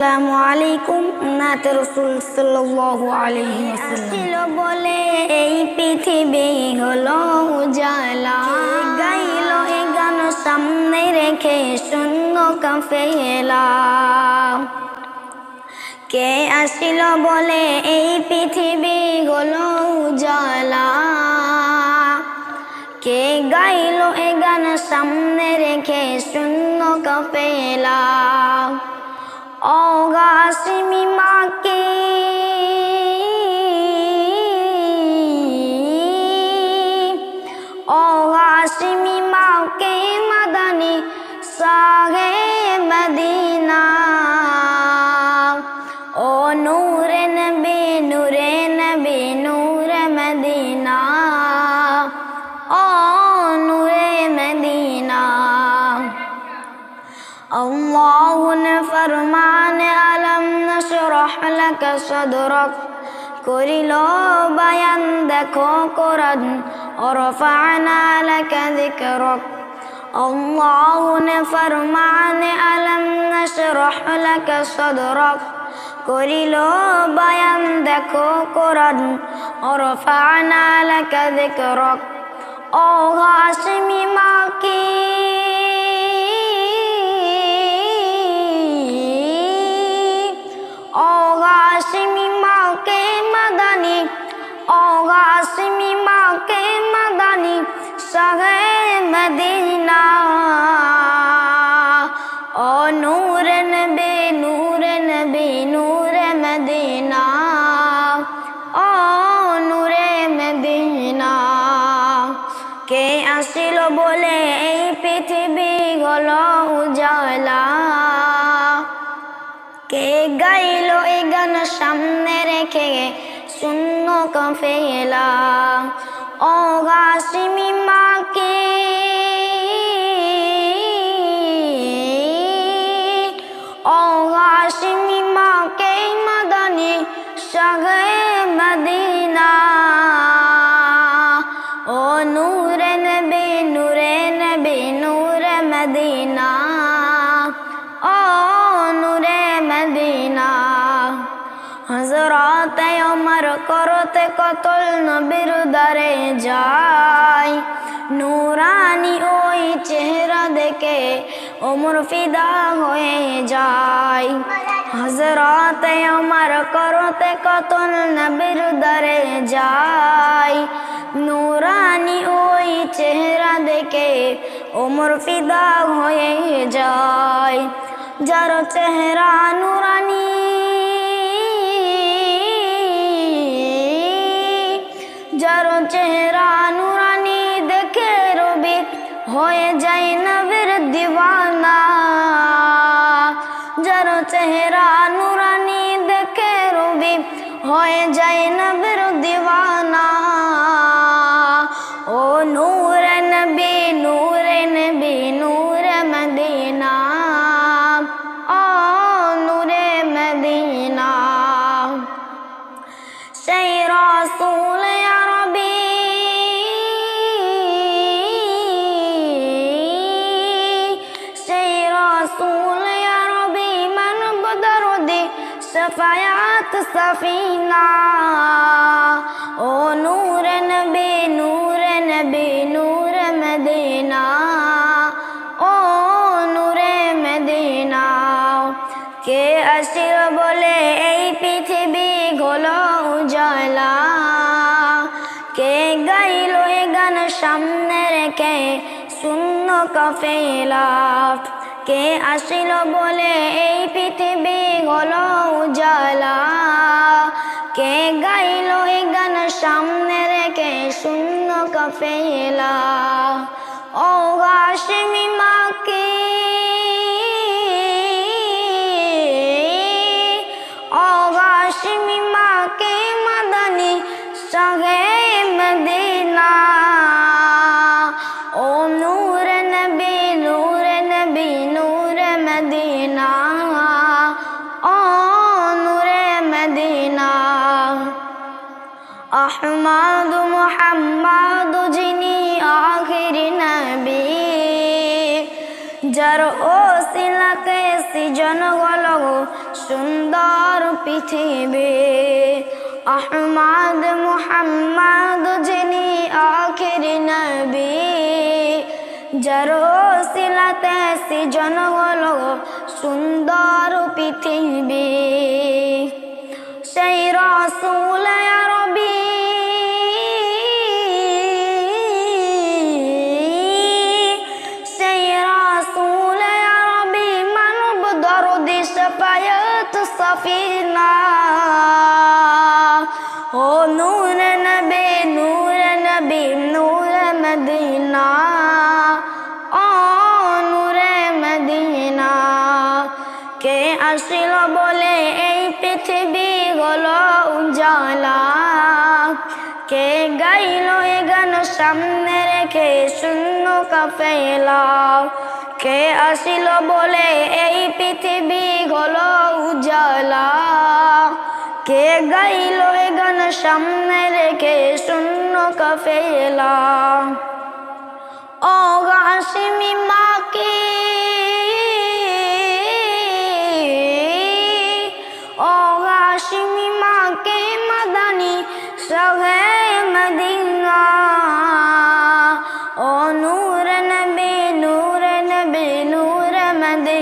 আসসালামু আলাইকুম বলে, এই পৃথিবী হলো উজালা। গাইলো এই গান, সামনে রেখে শূন্য কাফেলা। কে আসিল বলে, এই পৃথিবী হলো উজালা। কে গাইলো এ গান, সামনে রেখে শূন্য কাপেলা ও গাছিমি মাকে ও لك صدرك করিল বায়ান দেখো কোরআন ورفعنا لك ذكرك الله فرمان ألم نشرح لك صدرك করিল বায়ান দেখো কোরআন ورفعنا لك ذكرك ও হাসমি মাকি কে আসিল বলে এই পৃথিবী গল উজালা। কে গাইলো এই গান সামনে রেখে শূন্য কফেলা। ও গাছিমি মাকে ও গাছিমি মাকে মাদানি সাগে ওমর করতে কতল নবীর দারে যায়। নুরানি ওই চেহারা দেখে ওমর ফিদা হয়ে যায়। হজরত ওমর করতে কতল নবীর দারে যায়। নুরানি ওই চেহারা দেখে ওমর ফিদা হয়ে যায়। যার চেহারা নুরানি হয়ে যায় নবীর সফায়াত সফিনা। ও নূর নবী নূর নবী, নূর মদিনা। ও নূরে মদিনা। কে আসির বলে এই পৃথিবী হলো উজালা। কে গাইল গান সামনে রেখে, শূন্য কফেলা। কে আসিল বলে এই পৃথিবী হলো উজালা? কে গাইল এই গান সামনে রেখে শূন্য কফেলা? ও হাসমি মাকে আহমদ মুহাম্মদ, যিনি আখির নবী। যার ও সিলাকে সৃজন হল সুন্দর পৃথিবী। আহমাদ মুহাম্মদ, যিনি আখির নবী। যার সিলাতে সৃজন হলো সুন্দর পৃথিবী। সেই রসুল সফিনা ও নূর নবী নূর নবী, নূর মদিনা। ও নূরে মদিনা। কে আসিল বলে এই পৃথিবী হলো উজালা? কে গাইল এ গান সামনে রেখে শূন্য কাফেলা? কে আসিল বলে এই পৃথিবী হলো উজালা কে গাইল এ গান সামনে রেখে শূন্য কাফেলা? ও হাসিমি মাকে নবী